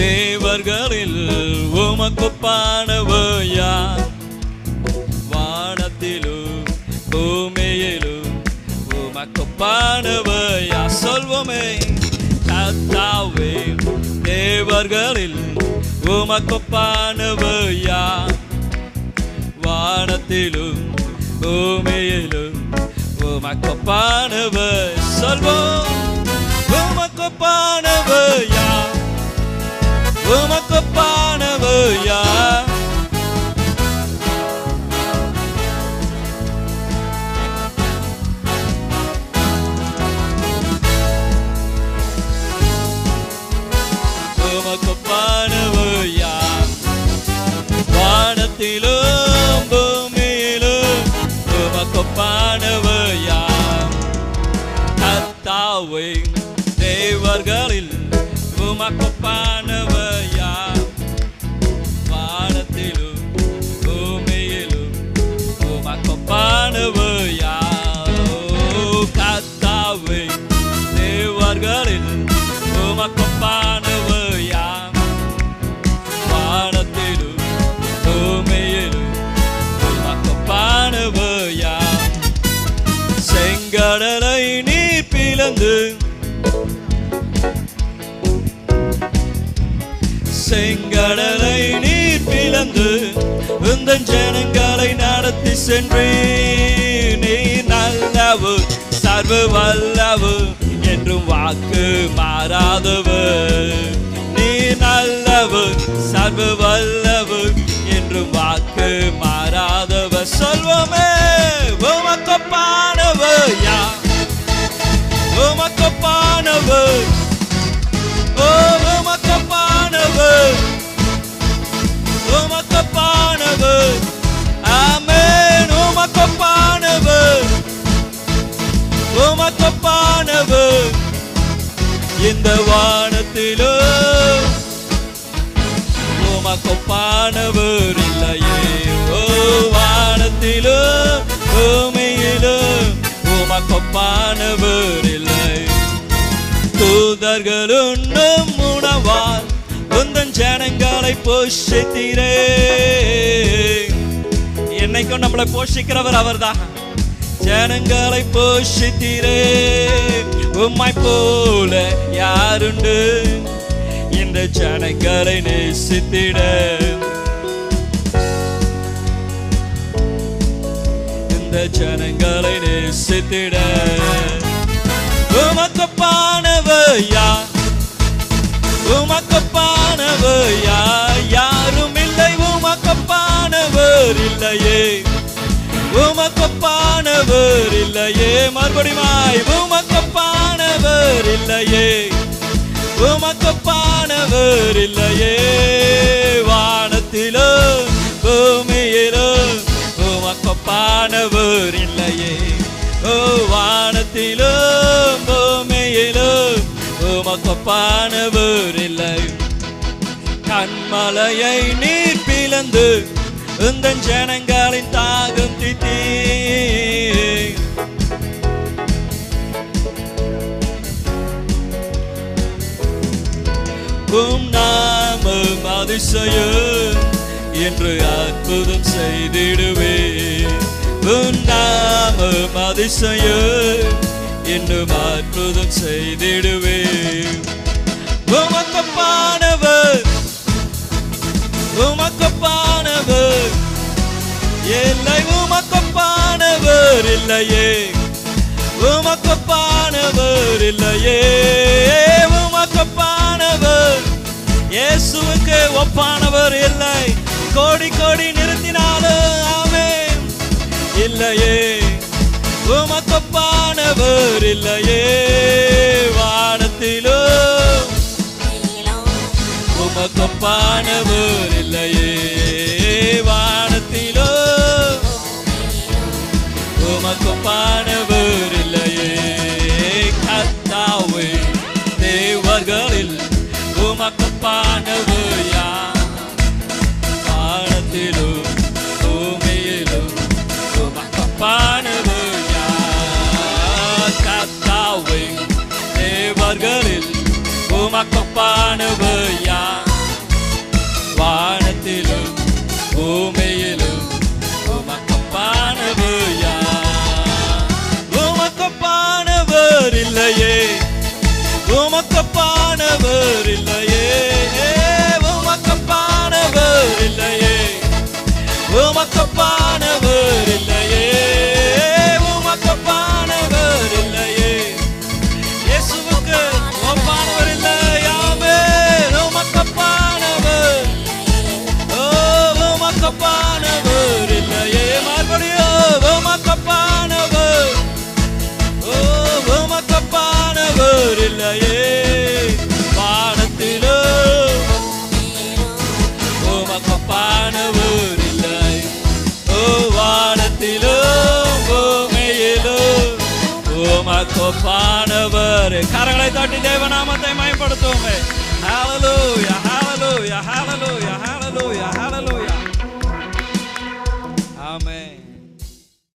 தேவர்களில் உமக்கு பாடவையா வானத்திலும் பூமியிலும் உமக்கு பாடவையா சொல்வோமே கத்தாவே தேவர்களில் உமக்கு பாடவையா வானத்திலும் பூமியிலும் உமக்கு உமக்குப்பானவர் சொல்வோம் உமக்கு உமக்குப்பானவையா உமக்குப்பானவையா? உமக்குப்பானவையா? வானத்திலும் உமக்குப்பானவையா ஓ, கத்தாவை தேவர்களில் உமக்குப்பானவையா வானத்திலும் பூமியிலும் உமக்குப்பானவையா செங்கடலை நீ பிளந்து செங்கடலை நீர் பிளந்து இந்த ஜனங்களை நடத்தி சென்றேன் சர்வ வல்லவு என்றும் வாக்கு மாறாதவு. நீ நல்லவு சர்வ வல்லவு என்றும் வாக்கு மாறாதவ. சொல்வமே உமக்கொப்பானவர் யா உமக்கொப்பானவர் உமக்கொப்பானவர் இந்த வானத்திலோ. உமக்கொப்பானவர் இல்லையே. ஓ வானத்திலோ பூமியிலோ. உமக்கொப்பானவர் இல்லை. தூதர்கள் உண்ணும் உணவால் உந்தன் ஜனங்களை போஷித்தீரே. என்னைக்கும் நம்மளை போஷிக்கிறவர் அவர்தான். ஜனங்களை போஷித்தீரே. உம்மை போல யாருண்டு? இந்த ஜனங்களை நேசித்திட. இந்த ஜனங்களை நேசித்திட. உமக்கு பானவையா? உமக்கு பானவையா? யாரும் இல்லை உமக்கு பானவர் இல்லையே. உமக்கு பான இல்லையே மறுபடியுமாய் உமக்கப்பானவர் இல்லையே. உமக்கப்பானவர் இல்லையே. வானத்திலோ பூமியிலோ உமக்கப்பானவர் இல்லையே. ஓ வானத்திலோ பூமியிலோ உமக்கப்பானவர் இல்லை. கண்மலையை நீர் பிளந்து இந்த ஜனங்களின் தாகம் தித்தீ உம் நாமம் அதிசயம் என்று அற்புதம் செய்திடுவே உம் நாமம் அதிசயம் என்னும் அற்புதம் செய்திடுவே உமக்கப்பானவர் உமக்கப்பானவர் இல்லை உமக்கப்பானவர் இல்லையே. உமக்கப்பானவர் இல்லையே. இயேசுவுக்கு ஒப்பானவர் இல்லை. கோடி கோடி நிறுத்தினாலும் ஆமே இல்லையே உமக்கொப்பானவர் இல்லையே. வானத்திலும் உமக்கொப்பானவர் இல்லையே. வானத்திலும் உமக்கொப்பானவர் இல்லையே. கத்தாவே தேவர்களில் உமக்குப்பானவு யார் வானத்திலும் பூமியிலும் உமக்குப்பானவு யார் கத்தாவை தேவர்களில் உமக்குப்பானவு யார் வானத்திலும் பூமியிலும் உமக்குப்பானவு யார் உமக்குப்பானவர் இல்லையே. உமக்குப்பானவர் இல்லை What the fuck? வல்லமானவர் கரங்களை தட்டி தேவநாமத்தை மயப்படுத்துவோமே ஹalleluya hallelujah hallelujah hallelujah hallelujah ஆமென்